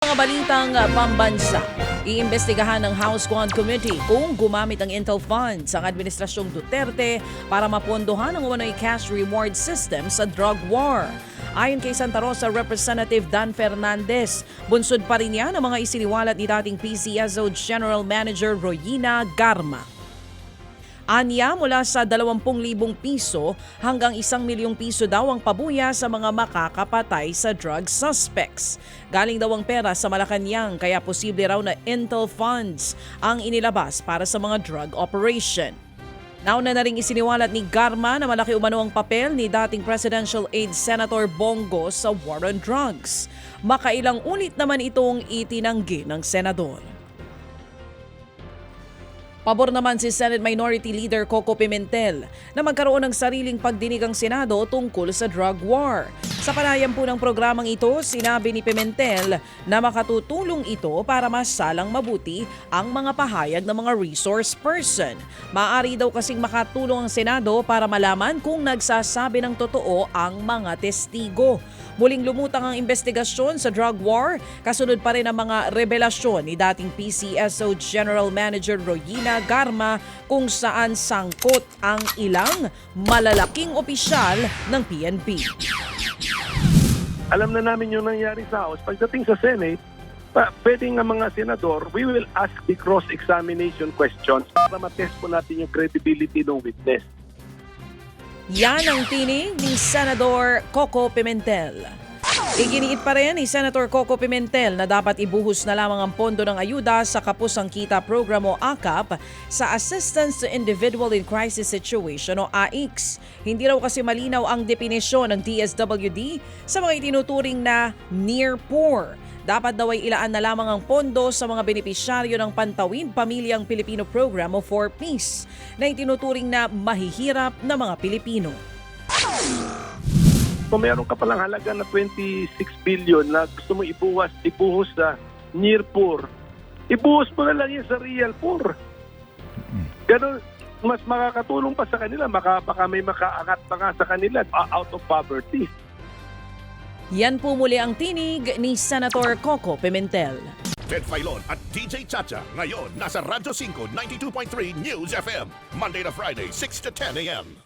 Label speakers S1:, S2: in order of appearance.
S1: Mga balitang pambansa, iimbestigahan ng House Quad Committee kung gumamit ang Intel Funds ang Administrasyong Duterte para mapondohan ang umano'y cash reward system sa drug war. Ayon kay Santa Rosa Representative Dan Fernandez, bunsod pa rin yan ang mga isiniwalat ni dating PCSO General Manager Royina Garma. Anya mula sa 20,000 piso hanggang 1 milyong piso daw ang pabuya sa mga makakapatay sa drug suspects. Galing daw ang pera sa Malacanang kaya posible raw na Intel funds ang inilabas para sa mga drug operation. Nauna na rin isiniwalat ni Garma na malaki umano ang papel ni dating Presidential Aide Senator Bongo sa war on drugs. Makailang ulit naman itong itinanggi ng senador. Pabor naman si Senate Minority Leader Coco Pimentel na magkaroon ng sariling pagdinig ang Senado tungkol sa drug war. Sa panayam po ng programang ito, sinabi ni Pimentel na makatutulong ito para masalang mabuti ang mga pahayag ng mga resource person. Maari daw kasing makatulong ang Senado para malaman kung nagsasabi ng totoo ang mga testigo. Muling lumutang ang investigasyon sa drug war, kasunod pa rin ang mga revelasyon ni dating PCSO General Manager Royina Garma kung saan sangkot ang ilang malalaking opisyal ng PNP.
S2: Alam na namin yung nangyari sa House. Pagdating sa Senate, pa, pwedeng ang mga senador, we will ask the cross-examination questions para matest po natin yung credibility ng witness.
S1: Yan ang tinig ni Senador Coco Pimentel. Iginiit pa rin ni Senator Coco Pimentel na dapat ibuhos na lamang ang pondo ng ayuda sa Kapusang Kita Program o AKAP sa Assistance to Individual in Crisis Situation o AICS. Hindi raw kasi malinaw ang definisyon ng DSWD sa mga itinuturing na near poor. Dapat daw ay ilaan na lamang ang pondo sa mga benepisyaryo ng Pantawid Pamilyang Pilipino Program o 4Ps na itinuturing na mahihirap na mga Pilipino.
S2: Kung meron ka palang halaga na 26 billion na gusto mo ibuwas, ibuhos sa near poor, ibuhos mo na lang yan sa real poor. Ganun, mas makakatulong pa sa kanila, maka, baka may makaangat pa nga sa kanila uh, out of poverty.
S1: Yan po muli ang tinig ni Senator Coco Pimentel.
S3: Ted Filon at DJ Chacha. Ngayon, nasa Radyo 5, 92.3 News FM. Monday to Friday, 6 to 10 a.m.